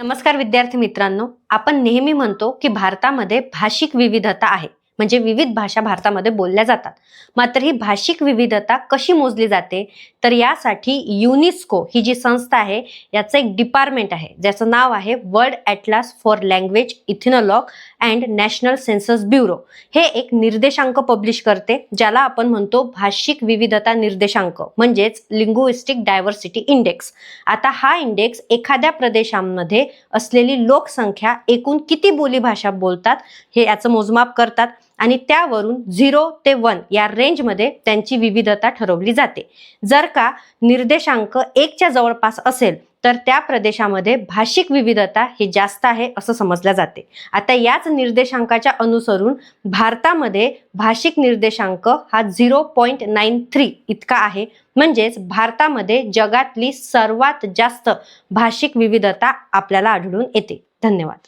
नमस्कार विद्यार्थी मित्रांनो आपण नेहमी म्हणतो की भारतामध्ये भाषिक विविधता आहे. म्हणजे विविध भाषा भारतामध्ये बोलल्या जातात. मात्र ही भाषिक विविधता कशी मोजली जाते? तर यासाठी युनिस्को ही जी संस्था आहे याचं एक डिपार्टमेंट आहे. ज्याचं नाव आहे world atlas for language Ethnologue and national census bureau. हे एक निर्देशांक पब्लिश करते ज्याला आपण म्हणतो भाषिक विविधता निर्देशांक म्हणजेच लिंग्विस्टिक डायव्हर्सिटी इंडेक्स आता हा इंडेक्स एखाद्या प्रदेशांमध्ये असलेली लोकसंख्या एकूण किती बोलीभाषा बोलतात हे याचं मोजमाप करतात. आणि त्यावरून झिरो ते वन या रेंजमध्ये त्यांची विविधता ठरवली जाते. जर का निर्देशांक एकच्या जवळपास असेल तर त्या प्रदेशामध्ये भाषिक विविधता ही जास्त आहे असं समजल्या जाते. आता याच निर्देशांकाच्या अनुसरून भारतामध्ये भाषिक निर्देशांक हा झिरो पॉईंट नाईन थ्री इतका आहे. म्हणजेच भारतामध्ये जगातली सर्वात जास्त भाषिक विविधता आपल्याला आढळून येते. धन्यवाद.